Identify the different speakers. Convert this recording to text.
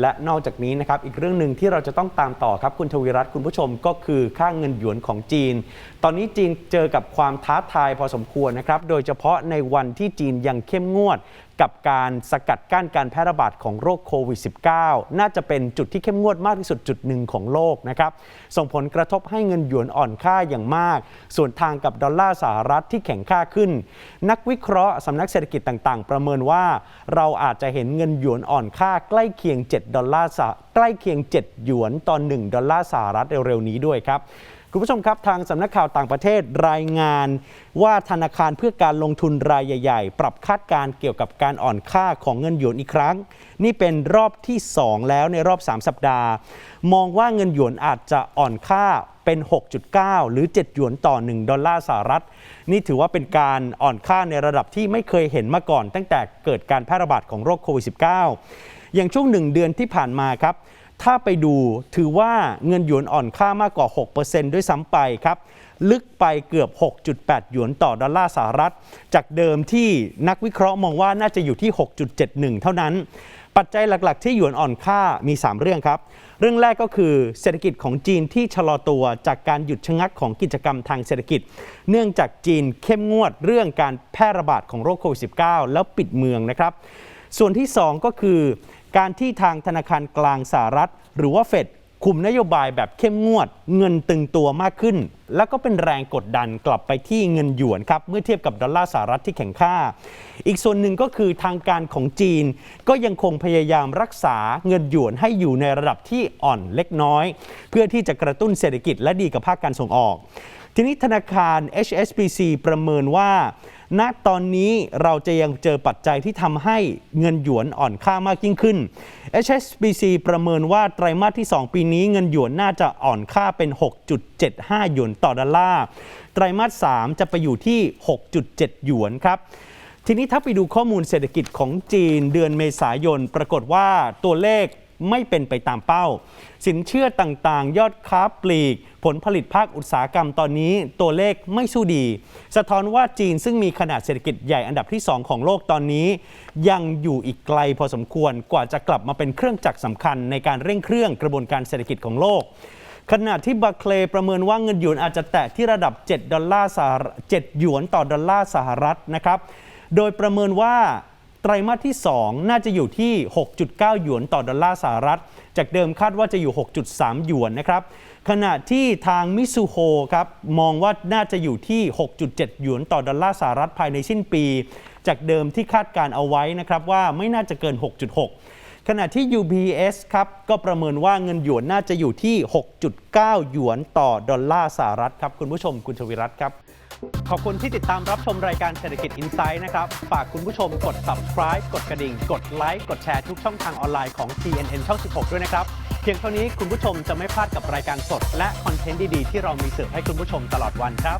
Speaker 1: และนอกจากนี้นะครับอีกเรื่องหนึ่งที่เราจะต้องตามต่อครับคุณทวีรัตน์คุณผู้ชมก็คือค่าเงินหยวนของจีน ตอนนี้จีนเจอกับความท้าทายพอสมควรนะครับโดยเฉพาะในวันที่จีนยังเข้มงวด กับการสกัดกั้นการแพร่ระบาดของโรคโควิด -19 น่าจะเป็นจุดที่เข้มงวดมากที่สุดจุดหนึ่งของโลกนะครับส่งผลกระทบให้เงินหยวนอ่อนค่าอย่างมาก ส่วนทางกับดอลลาร์สหรัฐที่แข็งค่าขึ้น นักวิเคราะห์สำนักเศรษฐกิจต่างๆ ประเมินว่า เราอาจจะเห็นเงินหยวนอ่อนค่าใกล้เคียง 7 ดอลลาร์ใกล้เคียง 7 หยวนต่อ1ดอลลาร์สหรัฐเร็วๆนี้ด้วยครับ คุณผู้ชมครับทางสำนักข่าวต่างประเทศรายงานว่าธนาคารเพื่อการลงทุนรายใหญ่ ๆ ปรับคาดการเกี่ยวกับการอ่อนค่าของเงินหยวนอีกครั้ง นี่เป็นรอบที่ 2 แล้วในรอบ 3 สัปดาห์ มองว่าเงินหยวนอาจจะอ่อนค่าเป็น 6.9 หรือ 7 หยวนต่อ 1 ดอลลาร์สหรัฐ นี่ถือว่าเป็นการอ่อนค่าในระดับที่ไม่เคยเห็นมาก่อน ตั้งแต่เกิดการแพร่ระบาดของโรคโควิด -19 อย่างช่วงหนึ่งเดือนที่ผ่านมาครับ ถ้าไปดูถือว่าเงินหยวนอ่อนค่ามากกว่า 6%ด้วยซ้ำไปครับ ลึกไปเกือบ 6.8 หยวนต่อดอลลาร์สหรัฐ จากเดิมที่นักวิเคราะห์มองว่าน่าจะอยู่ที่ 6.71 เท่านั้น ปัจจัยหลักๆ ที่หยวนอ่อนค่ามี 3 เรื่องครับ เรื่องแรกก็คือเศรษฐกิจของจีนที่ชะลอตัวจากการหยุดชะงักของกิจกรรมทางเศรษฐกิจ เนื่องจากจีนเข้มงวดเรื่องการแพร่ระบาดของโรคโควิด -19 แล้วปิดเมืองนะครับ ส่วนที่ 2 ก็คือ การที่ทางธนาคารกลางสหรัฐ หรือว่าเฟดคุมนโยบายแบบเข้มงวด เงินตึงตัวมากขึ้น แล้วก็เป็นแรงกดดันกลับไปที่เงินหยวนครับ เมื่อเทียบกับดอลลาร์สหรัฐที่แข็งค่า อีกส่วนหนึ่งก็คือทางการของจีน ก็ยังคงพยายามรักษาเงินหยวนให้อยู่ในระดับที่อ่อนเล็กน้อย เพื่อที่จะกระตุ้นเศรษฐกิจและดีกับภาคการส่งออก ทีนี้ธนาคาร HSBC ประเมินว่า ณตอนนี้เราจะยังเจอปัจจัยที่ทำให้เงินหยวนอ่อนค่ามากยิ่งขึ้น HSBC ประเมินว่าไตรมาสที่ 2 ปีนี้เงินหยวนน่าจะอ่อนค่าเป็น 6.75 หยวนต่อดอลลาร์ไตรมาส 3 จะไปอยู่ที่ 6.7 หยวนครับทีนี้ถ้าไปดูข้อมูลเศรษฐกิจของจีนเดือนเมษายน ปรากฏว่าตัวเลข ไม่เป็นไปตามเป้า สินเชื่อต่างๆ ยอดค้าปลีก ผลผลิตภาคอุตสาหกรรมตอนนี้ตัวเลขไม่สู้ดี สะท้อนว่าจีนซึ่งมีขนาดเศรษฐกิจใหญ่อันดับที่ 2 ของโลกตอนนี้ ยังอยู่อีกไกลพอสมควรกว่าจะกลับมาเป็นเครื่องจักรสำคัญในการเร่งเครื่องกระบวนการเศรษฐกิจของโลกขณะที่บาเคลประเมินว่าเงินหยวนอาจจะแตะที่ระดับ 7 ดอลลาร์สหรัฐ7หยวนต่อดอลลาร์สหรัฐนะครับ โดยประเมินว่า ไตรมาสที่ 2 น่าจะอยู่ที่ 6.9 หยวนต่อดอลลาร์สหรัฐ จากเดิมคาดว่าจะอยู่ 6.3 หยวนนะครับ ขณะที่ทางมิซูโฮครับมองว่าน่าจะอยู่ที่ 6.7 หยวนต่อดอลลาร์สหรัฐภายในสิ้นปี จากเดิมที่คาดการเอาไว้นะครับว่าไม่น่าจะเกิน 6.6 ขณะที่ UBS ครับก็ประเมินว่าเงินหยวนน่าจะอยู่ที่ 6.9 หยวนต่อดอลลาร์สหรัฐครับคุณผู้ชมคุณชวิรัตครับ ขอบคุณที่ติดตามรับชมรายการเศรษฐกิจอินไซด์นะครับ ฝากคุณผู้ชมกด subscribe กดกระดิ่ง กดไลค์ กดแชร์ทุกช่องทางออนไลน์ของ TNN ช่อง 16 ด้วยนะครับ เพียงเท่านี้คุณผู้ชมจะไม่พลาดกับรายการสด และคอนเทนต์ดี ๆ ที่เรามีเสิร์ฟให้คุณผู้ชมตลอดวันครับ